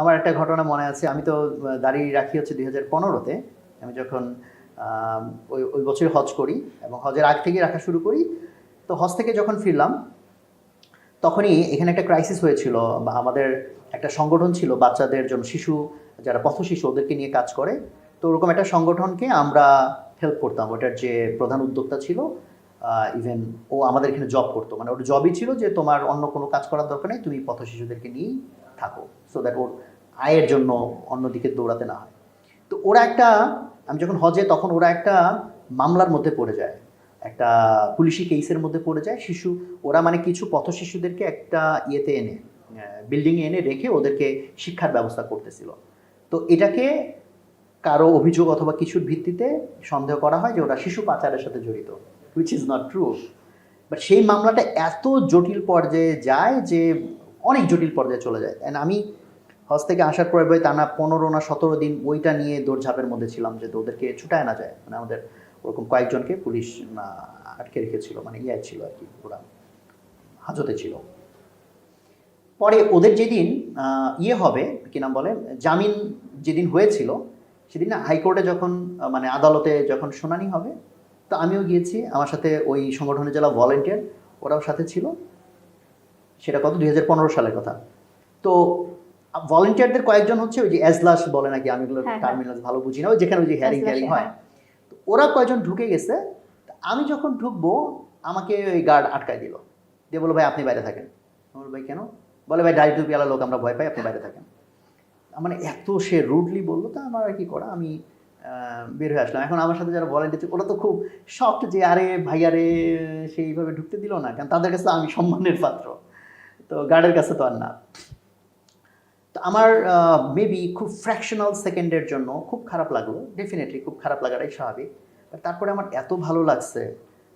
আমার একটা ঘটনা মনে আছে। আমি তো আহ, দাড়ি রাখি হচ্ছে দুই হাজার পনেরোতে। আমি যখন ওই ওই বছর হজ করি এবং হজের আগ থেকে রাখা শুরু করি তো হজ থেকে যখন ফিরলাম তখনই এখানে একটা ক্রাইসিস হয়েছিল বা আমাদের একটা সংগঠন ছিল বাচ্চাদের জন্য শিশু যারা পথ শিশু ওদেরকে নিয়ে কাজ করে। তো ওরকম একটা সংগঠনকে আমরা হেল্প করতাম। ওটার যে প্রধান উদ্যোক্তা ছিল ইভেন ও আমাদের এখানে জব করতো। মানে ওর জবই ছিল যে তোমার অন্য কোনো কাজ করার দরকার নেই তুমি পথ শিশুদেরকে নিয়েই থাকো। সো দ্যাট ওর আয়ের জন্য অন্যদিকে দৌড়াতে না হয়। তো ওরা একটা, আমি যখন হজে তখন ওরা একটা মামলার মধ্যে পড়ে যায়। একটা পুলিশি কেসের মধ্যে পড়ে যায়। শিশু, ওরা মানে কিছু পথ শিশুদেরকে একটা ইয়েতে এনে বিল্ডিংয়ে এনে রেখে ওদেরকে শিক্ষার ব্যবস্থা করতেছিল। তো এটাকে কারও অভিযোগ অথবা কিছুর ভিত্তিতে সন্দেহ করা হয় যে ওরা শিশু পাচারের সাথে জড়িত which is not true but সেই মামলাটা এত জটিল পর্যায়ে যায় যে অনেক জটিল পর্যায়ে চলে যায়। অ্যান্ড আমি হজ থেকে আসার পরে বই টানা পনেরো না সতেরো দিন ওইটা নিয়ে দৌড়ঝাঁপের মধ্যে ছিলাম যে ওদেরকে ছুটায় না যায়। মানে আমাদের ওরকম কয়েকজনকে পুলিশ আটকে রেখেছিল। মানে ইয়ে ছিল আর কি, ওরা হাজতে ছিল। পরে ওদের যেদিন ইয়ে হবে, কি নাম বলে, জামিন যেদিন হয়েছিল, সেদিন না হাইকোর্টে যখন মানে আদালতে যখন শুনানি হবে, তো আমিও গিয়েছি। আমার সাথে ওই সংগঠনের জেলা ভলেন্টিয়ার ওরাও সাথে ছিল। সেটা কত? দুই হাজার পনেরো সালের কথা। তো ভলেন্টিয়ারদের কয়েকজন হচ্ছে ওই যে এজলাস বলে নাকি আমি এগুলো হ্যাঁ, হ্যাঁ। টার্মিনাল ভালো বুঝি না ওই যেখানে ওই যে হ্যারিং হ্যারিং হয়। হ্যাঁ। তো ওরা কয়েকজন ঢুকে গেছে আমি যখন ঢুকবো আমাকে ওই গার্ড আটকায় দিল। দিয়ে বলো ভাই আপনি বাইরে থাকেন। বললাম, ভাই কেন? বলে ভাই ডাইরি টুপি লোক আমরা ভয় পাই আপনি বাইরে থাকেন। মানে এত সে রুডলি বলল তা আমার আর কি করা? আমি বের হয়ে আসলাম। এখন আমার সাথে যারা ভলেন্টিয়ার ওরা তো খুব শক্ট যে আরে ভাইয়ারে সেইভাবে ঢুকতে দিল না। কারণ তাদের কাছে তো আমি সম্মানের পাত্র। তো গার্ডের কাছে তো আর না। তো আমার মেবি খুব ফ্র্যাকশনাল সেকেন্ডের জন্য খুব খারাপ লাগল ডেফিনেটলি খুব খারাপ লাগাটাই স্বাভাবিক। তারপরে আমার এত ভালো লাগছে,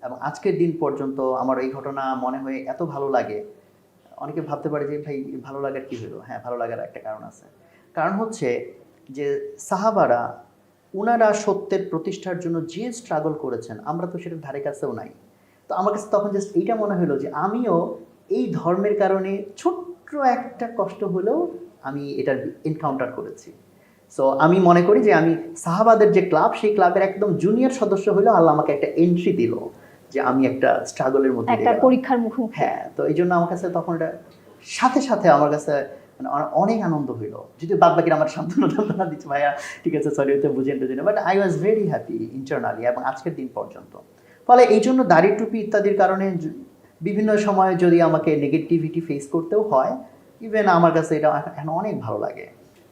এবং আজকের দিন পর্যন্ত আমার এই ঘটনা মনে হয়ে এত ভালো লাগে। অনেকে ভাবতে পারে যে, ভাই, ভালো লাগার কী হলো? হ্যাঁ ভালো লাগার একটা কারণ আছে। কারণ হচ্ছে যে, সাহাবারা ওনারা সত্যের প্রতিষ্ঠার জন্য যে স্ট্রাগল করেছেন, আমরা তো সেটার ধারে কাছেও নাই। তো আমার কাছে তখন জাস্ট এইটা মনে হলো যে, আমিও এই ধর্মের কারণে ছোট্ট একটা কষ্ট হলেও আমি এটার এনকাউন্টার করেছি। সো আমি মনে করি যে আমি সাহাবাদের যে ক্লাব সেই ক্লাবের একদম জুনিয়র সদস্য হলেও আল্লাহ আমাকে একটা এন্ট্রি দিল যে আমি একটা স্ট্রাগলের মধ্যে একটা পরীক্ষার মুখোমুখি। হ্যাঁ তো এই জন্য আমার কাছে তখন এটা সাথে সাথে আমার কাছে মানে অনেক আনন্দ হইল। যদি বাদ বাকিরা আমার সান্ত্বনা টান্তনা দিচ্ছে ভাইয়া ঠিক আছে সরি বুঝেন বুঝি but I was very happy internally এবং আজকের দিন পর্যন্ত। ফলে এই জন্য দাড়ি টুপি ইত্যাদির কারণে বিভিন্ন সময় যদি আমাকে নেগেটিভিটি ফেস করতেও হয় ইভেন আমার কাছে এটা এখন- অনেক ভালো লাগে।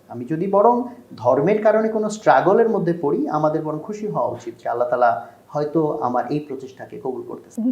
আমি যদি বরং ধর্মের কারণে কোনো স্ট্রাগলের মধ্যে পড়ি, আমাদের বরং খুশি হওয়া উচিত যে আল্লাহ তালা হয়তো আমার এই প্রচেষ্টাকে কবুল করতেছে।